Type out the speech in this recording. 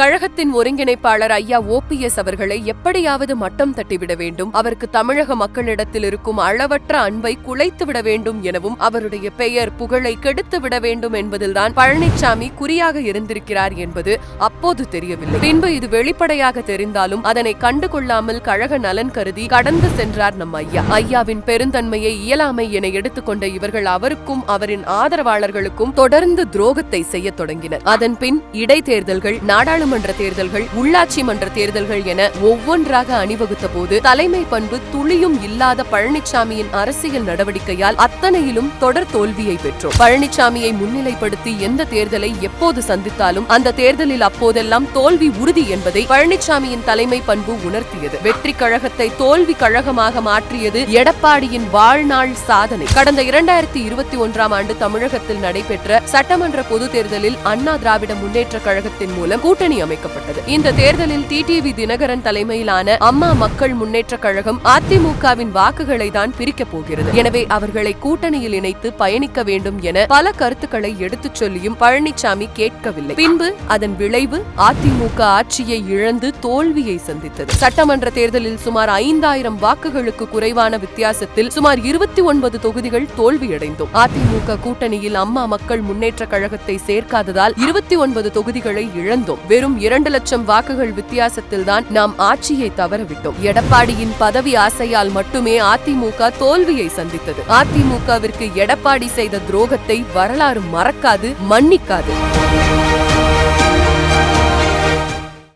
கழகத்தின் ஒருங்கிணைப்பாளர் ஐயா ஓபிஎஸ் அவர்களை எப்படியாவது மட்டம் தட்டிவிட வேண்டும். அவருக்கு தமிழக மக்களிடத்தில் இருக்கும் அளவற்ற அன்பை குலைத்துவிட வேண்டும் எனவும் அவருடைய பெயர் புகழை கெடுத்துவிட வேண்டும் என்பதில்தான் பழனிசாமி குறியாக இருந்திருக்கிறார் என்பது அப்போது தெரியவில்லை. பின்பு இது வெளிப்படையாக தெரிந்தாலும் அதனை கண்டுகொள்ளாமல் கழக நலன் கருதி கடந்து சென்றார் நம் ஐயா. ஐயாவின் பெருந்தன்மையை இயலாமை என எடுத்துக்கொண்ட இவர்கள் அவருக்கும் அவரின் ஆதரவாளர்களுக்கும் தொடர்ந்து துரோகத்தை செய்ய தொடங்கினர். அதன் பின் இடைத்தேர்தல்கள் நாடாளுமன்ற சட்டமன்ற தேர்தல்கள் உள்ளாட்சி மன்ற தேர்தல்கள் என ஒவ்வொன்றாக அணிவகுத்த போது தலைமை பண்பு துளியும் இல்லாத பழனிசாமியின் அரசியல் நடவடிக்கையால் அத்தனையிலும் தொடர் தோல்வியை பெற்றோம். பழனிசாமியை முன்னிலைப்படுத்தி எந்த தேர்தலை எப்போது சந்தித்தாலும் அந்த தேர்தலில் அப்போதெல்லாம் தோல்வி உறுதி என்பதை பழனிசாமியின் தலைமை பண்பு உணர்த்தியது. வெற்றி கழகத்தை தோல்வி கழகமாக மாற்றியது எடப்பாடியின் வாழ்நாள் சாதனை. கடந்த இரண்டாயிரத்தி இருபத்தி ஒன்றாம் ஆண்டு தமிழகத்தில் நடைபெற்ற சட்டமன்ற பொது தேர்தலில் அண்ணா திராவிட முன்னேற்ற கழகத்தின் மூலம் கூட்டணி அமைக்கப்பட்டது. இந்த தேர்தலில் டிடிவி தினகரன் தலைமையிலான அம்மா மக்கள் முன்னேற்ற கழகம் அதிமுகவின் வாக்குகளை தான் பிரிக்கப் போகிறது. எனவே அவர்களை கூட்டணியில் இணைத்து பயணிக்க வேண்டும் என பல கருத்துக்களை எடுத்துச் சொல்லியும் பழனிசாமி கேட்கவில்லை. பின்பு அதன் விளைவு அதிமுக ஆட்சியை இழந்து தோல்வியை சந்தித்தது. சட்டமன்ற தேர்தலில் சுமார் ஐந்தாயிரம் வாக்குகளுக்கு குறைவான வித்தியாசத்தில் சுமார் இருபத்தி ஒன்பது தொகுதிகள் தோல்வியடைந்தோம். அதிமுக கூட்டணியில் அம்மா மக்கள் முன்னேற்ற கழகத்தை சேர்க்காததால் இருபத்தி ஒன்பது தொகுதிகளை இழந்தோம். வெறும் இரண்டு லட்சம் வாக்குகள் வித்தியாசத்தில்தான் நாம் ஆட்சியை தவறவிட்டோம். எடப்பாடியின் பதவி ஆசையால் மட்டுமே அதிமுக தோல்வியை சந்தித்தது. அதிமுகவிற்கு எடப்பாடி செய்த துரோகத்தை வரலாறு மறக்காது மன்னிக்காது.